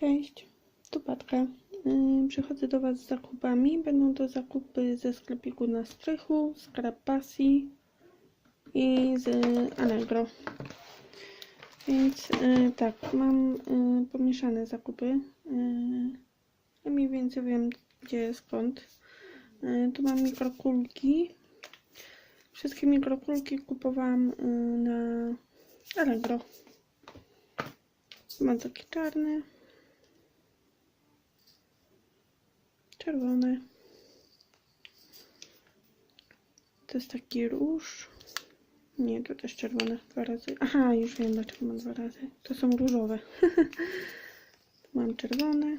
Cześć, tu Patka. Yy, Przychodzę do Was z zakupami. Będą to zakupy ze sklepiku na strychu, z Krapasi i z Allegro. Więc yy, tak, mam yy, pomieszane zakupy. Yy, mniej więcej wiem, gdzie skąd. Tu mam mikrokulki. Wszystkie mikrokulki kupowałam na Allegro. Mam taki czarny. Czerwony. To jest taki róż. Nie, to też czerwone. Dwa razy. Aha, już wiem dlaczego mam dwa razy. To są różowe. Mam czerwone.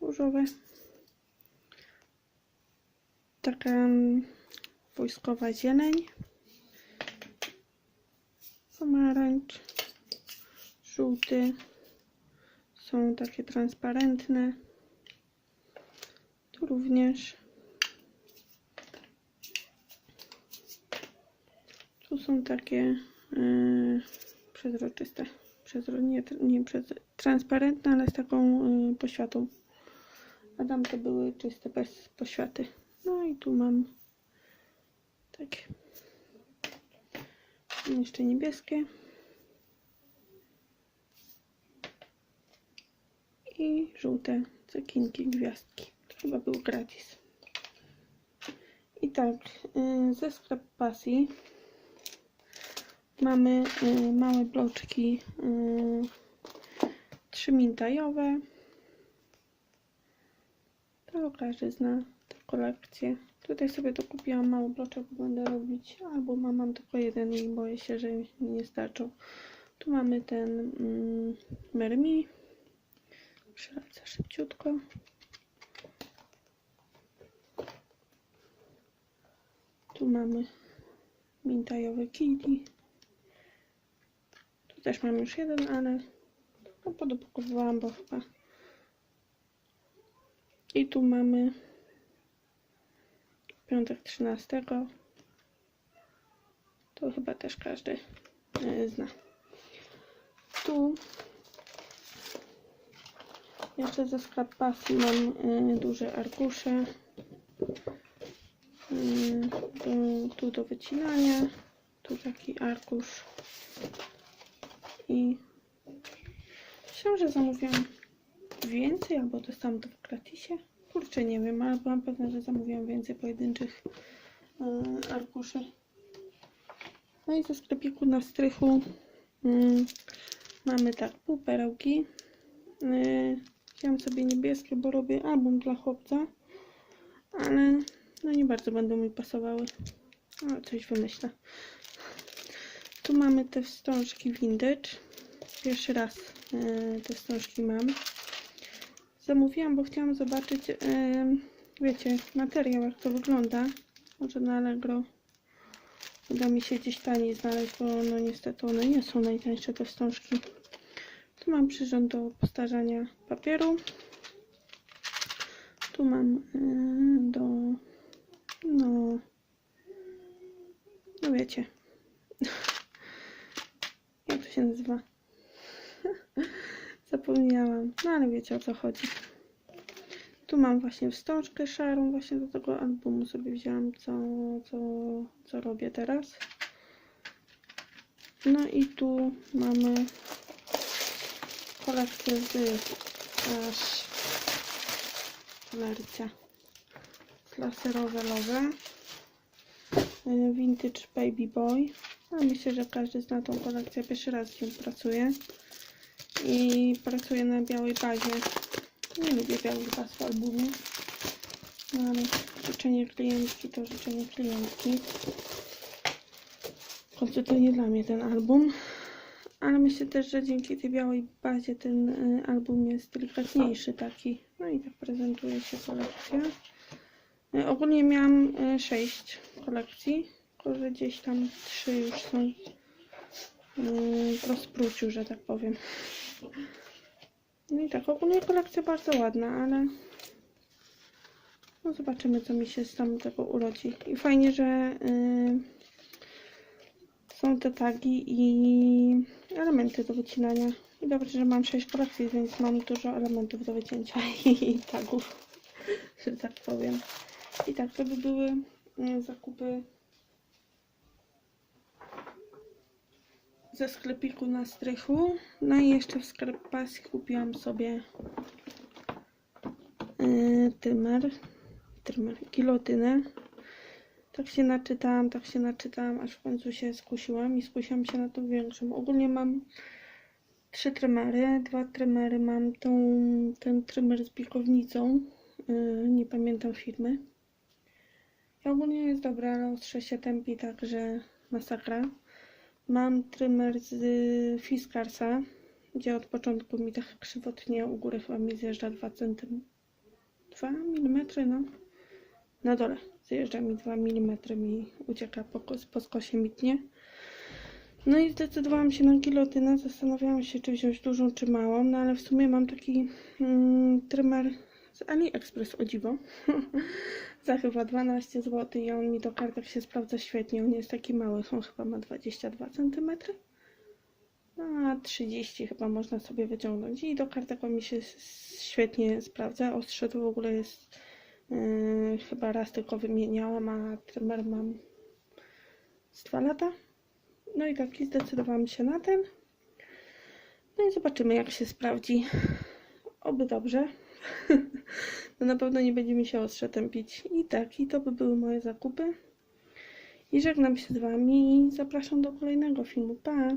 Różowe. Taka mm, wojskowa zieleń. Pomarańcz. Żółty. Są takie transparentne. Tu również. Tu są takie yy, przezroczyste. Przezro, nie, nie przez, transparentne, ale z taką yy, poświatą. A tam to były czyste, bez poświaty. No i tu mam takie. Jeszcze niebieskie. I żółte cekinki, gwiazdki. To chyba był gratis. I tak, y, ze sklep pasji mamy y, małe bloczki y, trzymintajowe. To każdy zna tę kolekcję. Tutaj sobie to kupiłam mały bloczek, bo będę robić, albo mam, mam tylko jeden i boję się, że mi nie starczą. Tu mamy ten mm, Mermi. Przelecę szybciutko. Tu mamy mintajowe kili. Tu też mam już jeden, ale no, podopakowałam, bo chyba. I tu mamy piątek 13. To chyba też każdy e, zna. Tu jeszcze ze sklep pasji mam y, duże arkusze. Y, tu, do wycinania. Tu taki arkusz. I myślałam, że zamówiłam więcej, albo dostałam to w gratisie. Kurczę, nie wiem, ale byłam pewna, że zamówiłam więcej pojedynczych y, arkuszy. No i ze sklepiku na strychu y, mamy tak pół perełki. Y, Wziąłem sobie niebieskie, bo robię album dla chłopca, ale no nie bardzo będą mi pasowały. Ale coś wymyślę. Tu mamy te wstążki vintage. Pierwszy raz yy, te wstążki mam. Zamówiłam, bo chciałam zobaczyć, yy, wiecie, materiał, jak to wygląda. Może na Allegro uda mi się gdzieś taniej znaleźć, bo no niestety one nie są najtańsze te wstążki. Tu mam przyrząd do postarzania papieru. Tu mam yy, do, no, no wiecie, jak to się nazywa? Zapomniałam, no ale wiecie o co chodzi. Tu mam właśnie wstążkę szarą, właśnie do tego albumu sobie wzięłam, co, co, co robię teraz. No i tu mamy kolekcję z aż komercja laserowe lowe. Y, vintage baby boy. A myślę, że każdy zna tą kolekcję pierwszy raz z nią pracuje i pracuję na białej bazie. Nie lubię białych baz w albumie. No ale życzenie klientki to życzenie klientki. W końcu to nie dla mnie ten album ale myślę też, że dzięki tej białej bazie ten y, album jest delikatniejszy taki. No i tak prezentuje się kolekcja. Y, ogólnie miałam y, 6 kolekcji, tylko że gdzieś tam 3 już są y, w rozpruciu, że tak powiem. No i tak, ogólnie kolekcja bardzo ładna, ale no zobaczymy, co mi się z tamtego urodzi. I fajnie, że y, są te tagi i elementy do wycinania. I dobrze, że mam 6 kolekcji, więc mam dużo elementów do wycięcia i tagów, że tak powiem. I tak, to by były mm, zakupy ze sklepiku na strychu. No i jeszcze w sklepach kupiłam sobie yy, trymer, trymer, gilotynę. Tak się naczytałam, tak się naczytałam, aż w końcu się skusiłam i skusiłam się na tą większą. Ogólnie mam trzy trymery, dwa trymery mam tą, ten trymer z pikownicą, yy, nie pamiętam firmy. I ogólnie jest dobra, ale ostrze się tępi, także masakra. Mam trymer z Fiskarsa, gdzie od początku mi tak krzywotnie u góry chyba mi zjeżdża 2 cm. 2 mm, no. Na dole zjeżdża mi 2 mm mi ucieka po, po skosie mi tnie. No i zdecydowałam się na gilotynę. Zastanawiałam się, czy wziąć dużą, czy małą, no ale w sumie mam taki mm, trymer z AliExpress o dziwo. Za chyba 12 zł i on mi do kartek się sprawdza świetnie. On jest taki mały, on chyba ma 22 cm. No, a 30 chyba można sobie wyciągnąć i do kartek on mi się świetnie sprawdza. Ostrze to w ogóle jest yy, chyba raz tylko wymieniałam, a trymer mam z 2 lata. No i taki zdecydowałam się na ten. No i zobaczymy jak się sprawdzi. Oby dobrze. No na pewno nie będzie mi się ostrze tępić. I tak, i to by były moje zakupy. I żegnam się z Wami i zapraszam do kolejnego filmu. Pa!